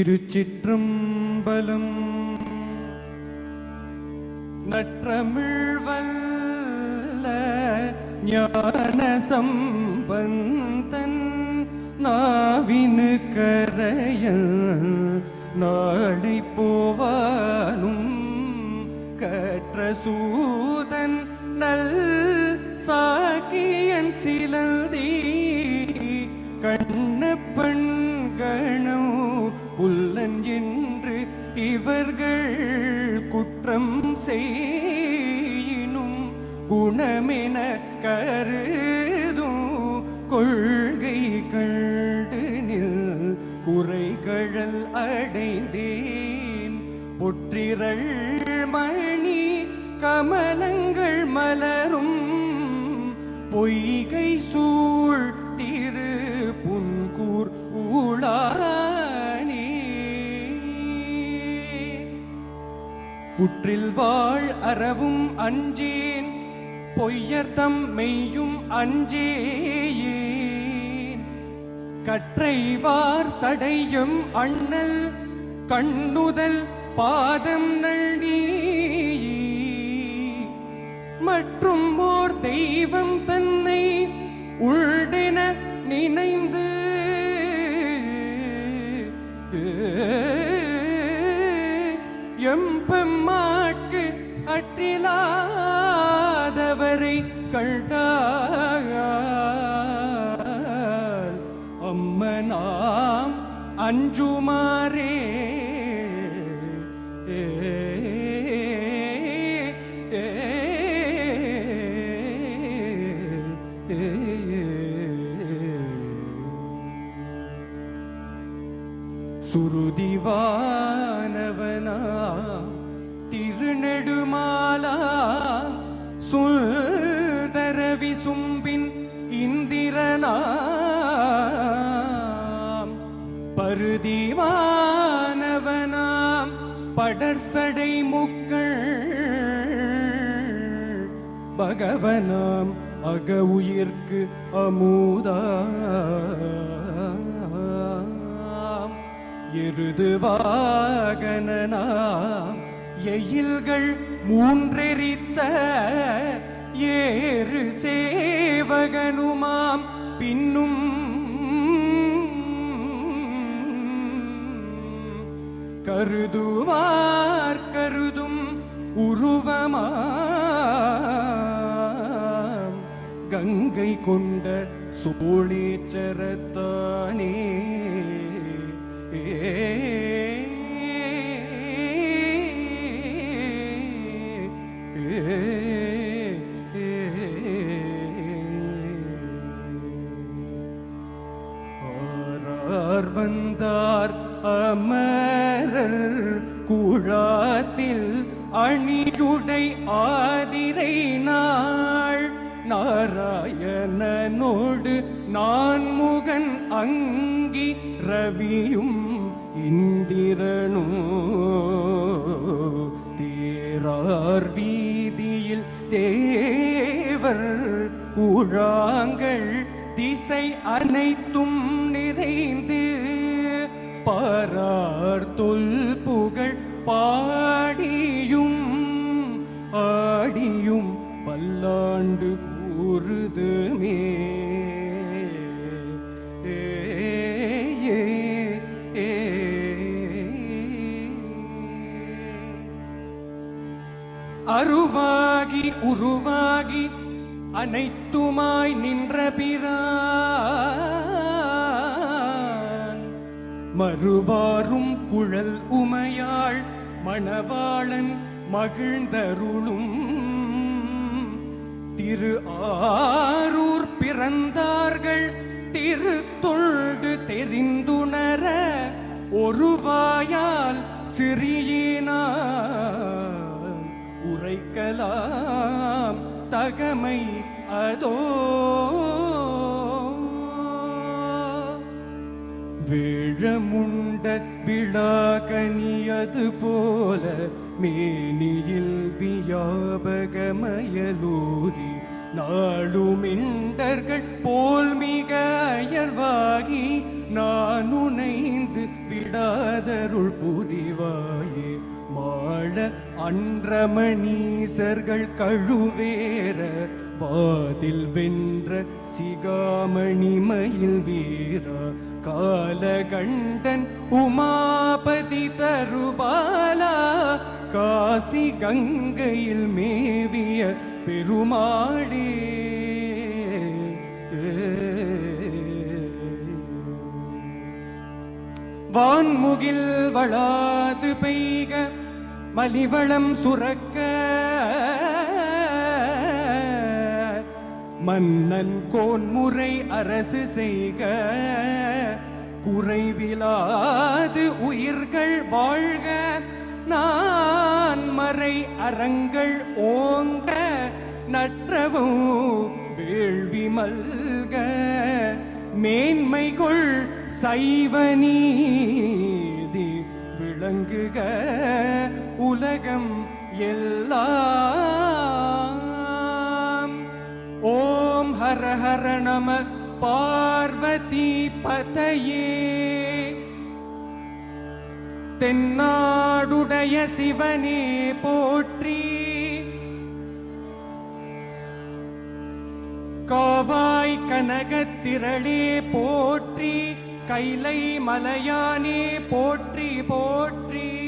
திருச்சிற்றம்பலம் நற்றமிழ் வல்ல ஞான சம்பந்தன் நாவினு கரையல் நாளை போவானும் கற்ற சூதன் நல் சாக்கியன் சிலந்தி கண்ணப்பன் இவர்கள் குற்றம் செய்யினும் குணமென கருதும் கொள்கை கண்டு நில் குறைகழல் அடைந்தேன். பொற்றிரள் மணி கமலங்கள் மலரும் பொய்கை சூழ் புற்றில் வாழ் அறவும் அஞ்சேன் பொய்யர்த்தம் மெய்யும் அஞ்சேயேன். கற்றைவார் சடையும் அண்ணல் கண்ணுதல் பாதம் நல்கி மற்றும் ஓர் தெய்வம் தன்னை உள்டென நினைந்து எம்பெம்மாக்கு அற்றிலாதவரை கண்டால் அம்மனாம் அஞ்சுமாரே ஏ, சுருதிவானவனா திருநெடுமாலா சுந்தர சும்பின் இந்திரனாம் பருதிவானவனாம் படர்சடை முக்கள் பகவனாம் அக உயிர்க்கு அமுதா. எருது எயில்கள் மூன்றெரித்த ஏறு சேவகனுமாம். பின்னும் கருதுவார் கருதும் உருவமாம். கங்கை கொண்ட சோழேச்சரத்தானே அவர் வந்தார் அமரர் குழாத்தில் அணியுடை ஆதிரை நாள். நாராயணனோடு நான் முகன் அங்கி ரவியும் இந்திரனும் தேரார் வீதியில் தேவர் கூழாங்கள் திசை அனைத்தும் நிறைந்து பாரார் தொல் புகழ் பாடியும் ஆடியும் பல்லாண்டு கூறுதுமே அருவாகி உருவாகி அனைத்துமாய் நின்ற பிரான். மறுவாரும் குழல் உமையாள் மணவாளன் மகிழ்ந்தருளும். திரு ஆரூர் பிறந்தார்கள் திரு தொழ்டு தெரிந்துணர. ஒருவாயால் வாயால் உரைக்கலாம். தகமை அதோ. வேழமுண்ட விழாகனியது போல மேனியில் வியாபகமயலூரி நாளுமிண்டர்கள் போல் மிக அயர்வாகி நான் உனைந்து விடாதருள் புரிவாயே அன்றமணீசர்கள் கழுவேற வாதில் வென்ற சிகாமணி மயில் வீரா காலகண்டன் உமாபதி தருபாலா காசி கங்கையில் மேவிய பெருமாளே. வான்முகில் வளாது பெய்க மலிவளம் சுரக்க. மன்னன் கோன்முறை அரசு செய்க. குறைவிலாது உயிர்கள் வாழ்க. நான் மறை அறங்கள் ஓங்க. நற்றவும் வேள்வி மல்க. மேன்மைகொள் சைவனீ எல்லாம். ஓம் ஹர ஹர நம பார்வதி பதையே. தென்னாடுடைய சிவனே போற்றி. காவாய் கனகத்திரளே போற்றி. கைலை மலையானே போற்றி போற்றி.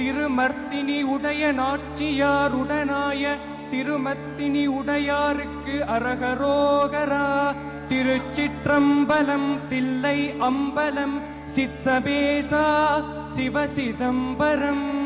திருமர்த்தினி உடைய நாச்சியாருடனாய திருமத்தினி உடையாருக்கு அரகரோகரா. திருச்சிற்றம்பலம் தில்லை அம்பலம் சித்சபேசா சிவசிதம்பரம்.